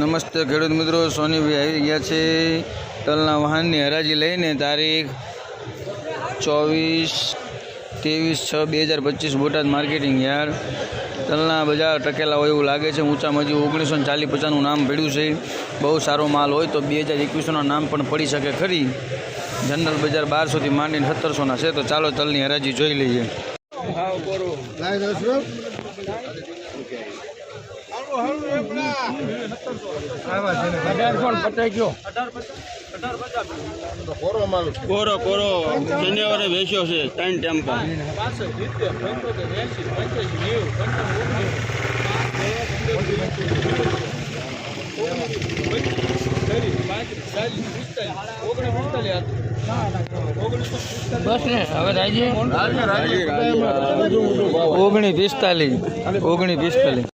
નમસ્તે ખેડૂત મિત્રો, સોનીભાઈ આવી ગયા છે તલના વાહનની હરાજી લઈને તારીખ ચોવીસ, ત્રેવીસ, છ, બે હજાર પચીસ બોટાદ માર્કેટિંગ યાર્ડ. તલના બજાર ટકેલા હોય એવું લાગે છે. ઊંચા મજી ઓગણીસો ચાલીસ પચાસનું નામ પડ્યું છે. બહુ સારો માલ હોય તો બે હજાર એકવીસોના નામ પણ પડી શકે ખરી. જનરલ બજાર બારસોથી માંડીને સત્તરસોના છે. તો ચાલો તલની હરાજી જોઈ લઈએ. કોરો કોરો શનિવારે વેચ્યો છે ત્રણ ટેમ્પા ઓગણી પિસ્તાલીસ ઓગણી પિસ્તાલીસ.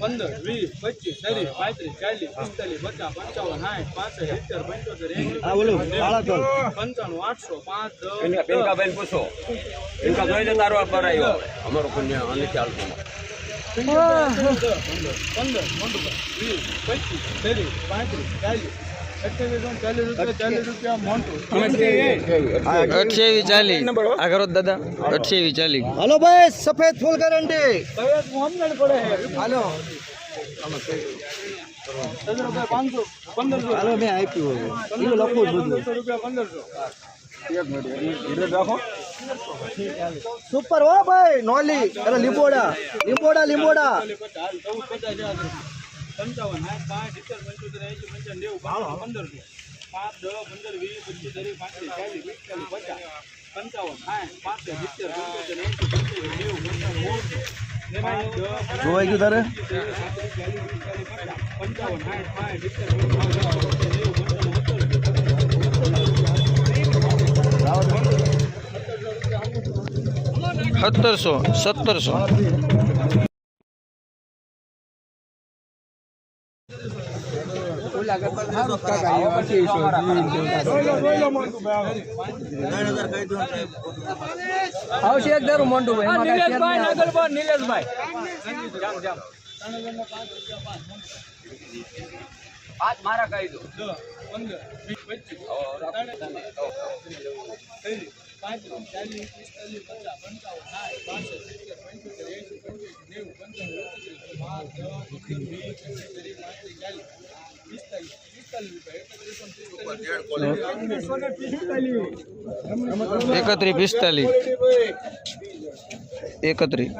પંદર વીસ પચીસ ત્રીસ પાંત્રીસ ચાલીસ પિસ્તાલીસ પચાસ પંચાવન સાઠ પાસઠ સિત્તેર પંચોતેર પંચાણું આઠસો પાંચ બેન પૂછો પેનકા જોઈ લે તારો આવ્યો અમારો કન્યા નથી ચાલતું પંદર મોટું વીસ પચીસ ત્રીસ પાંત્રીસ ચાલીસ અઠ્યાવીસ ચાલીસ આ કરો દાદા. અઠ્યાવીસ ચાલીસ. હાલો ભાઈ સફેદ ફૂલ ગેરંટી હાલો. મેં આપ્યું એવું લખું સુપર હો ભાઈ નોલી. અરે લીંબોડા. લીંબોડા લીંબોડા. પચાસ પચાસ પંચાવન સાઠ પાંચ સિત્તેર પંચોતેર એસી પંચાવન નેવું પંદર પંદરસો પાંચ દસ પંદર વીસ પચીસ ત્રીસ પાંત્રીસ ચાલીસ પિસ્તાલીસ પચાસ પંચાવન સાઠ પાંસઠ સિત્તેર પંચોતેર એસી પંચોતેર નેવું પંચાવન જોવાઈ ગયું તારે પંચાવન સાઠ પાંચ સિત્તેર પંચાવન નેવું સત્તરસો સત્તરસો આવશે એક મોંટું ભાઈ. નિલેશભાઈ નાગલબાર નિલેશભાઈ જામ જામ. પાંચ મારા કહી દો. પંદર ને પિસ્તાલીસ. એકત્રીસ.